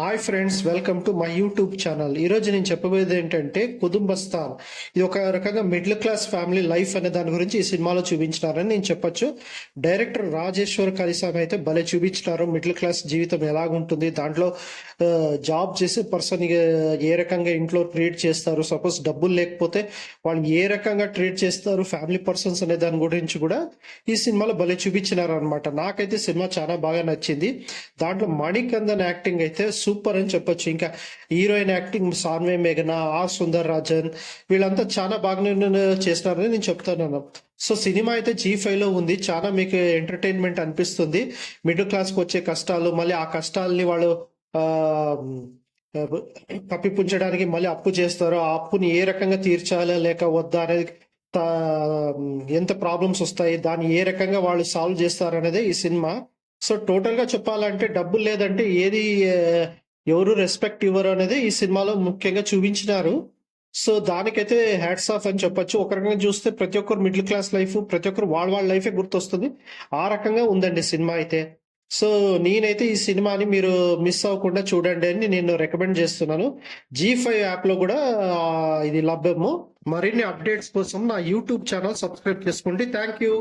Hi friends welcome to my YouTube channel. ఈరోజు నేను చెప్పబోయేది ఏంటంటే కుదుంబస్థాన్ ఇది ఒక రకంగా మిడిల్ క్లాస్ ఫ్యామిలీ లైఫ్ అనే దాని గురించి ఈ సినిమాలో చూపించినారని నేను చెప్పొచ్చు. డైరెక్టర్ రాజేశ్వర్ కలిసామి అయితే భలే చూపించినారు. మిడిల్ క్లాస్ జీవితం ఎలాగుంటుంది? దాంట్లో జాబ్ చేసే పర్సన్ ఏ రకంగా ఇంట్లో ట్రీట్ చేస్తారు? సపోజ్ డబ్బులు లేకపోతే వాళ్ళని ఏ రకంగా ట్రీట్ చేస్తారు? ఫ్యామిలీ పర్సన్స్ అనే దాని గురించి కూడా ఈ సినిమాలో భలే చూపించినారు అనమాట నాకైతే సినిమా చాలా బాగా నచ్చింది. దాంట్లో మణికందన్ యాక్టింగ్ అయితే సూపర్ అని చెప్పొచ్చు. ఇంకా హీరోయిన్ యాక్టింగ్ సాన్వే మేఘన ఆ సుందర్ రాజన్ వీళ్ళంతా చాలా బాగా చేసినారని నేను చెప్తాను సో సినిమా అయితే జీ ఫైవ్లో ఉంది. చాలా మీకు ఎంటర్టైన్మెంట్ అనిపిస్తుంది. మిడిల్ క్లాస్కి వచ్చే కష్టాలు మళ్ళీ ఆ కష్టాలని వాళ్ళు కప్పిపుంచడానికి మళ్ళీ అప్పు చేస్తారో ఆ అప్పుని ఏ రకంగా తీర్చాలా లేక వద్దా అనేది ఎంత ప్రాబ్లమ్స్ వస్తాయి దాన్ని ఏ రకంగా వాళ్ళు సాల్వ్ చేస్తారు అనేది ఈ సినిమా. సో టోటల్గా చెప్పాలంటే డబ్బులు లేదంటే ఏది ఎవరు రెస్పెక్ట్ ఇవ్వరు అనేది ఈ సినిమాలో ముఖ్యంగా చూపించినారు. సో దానికైతే హ్యాట్స్ ఆఫ్ అని చెప్పొచ్చు. ఒక రకంగా చూస్తే ప్రతి ఒక్కరు మిడిల్ క్లాస్ లైఫ్ ప్రతి ఒక్కరు వాళ్ళ వాళ్ళ లైఫే గుర్తొస్తుంది. ఆ రకంగా ఉందండి సినిమా అయితే. సో నేనైతే ఈ సినిమాని మీరు మిస్ అవ్వకుండా చూడండి అని నేను రికమెండ్ చేస్తున్నాను. జీ ఫైవ్ యాప్లో కూడా ఇది లభ్యము. మరిన్ని అప్డేట్స్ కోసం నా యూట్యూబ్ ఛానల్ సబ్స్క్రైబ్ చేసుకోండి. Thank you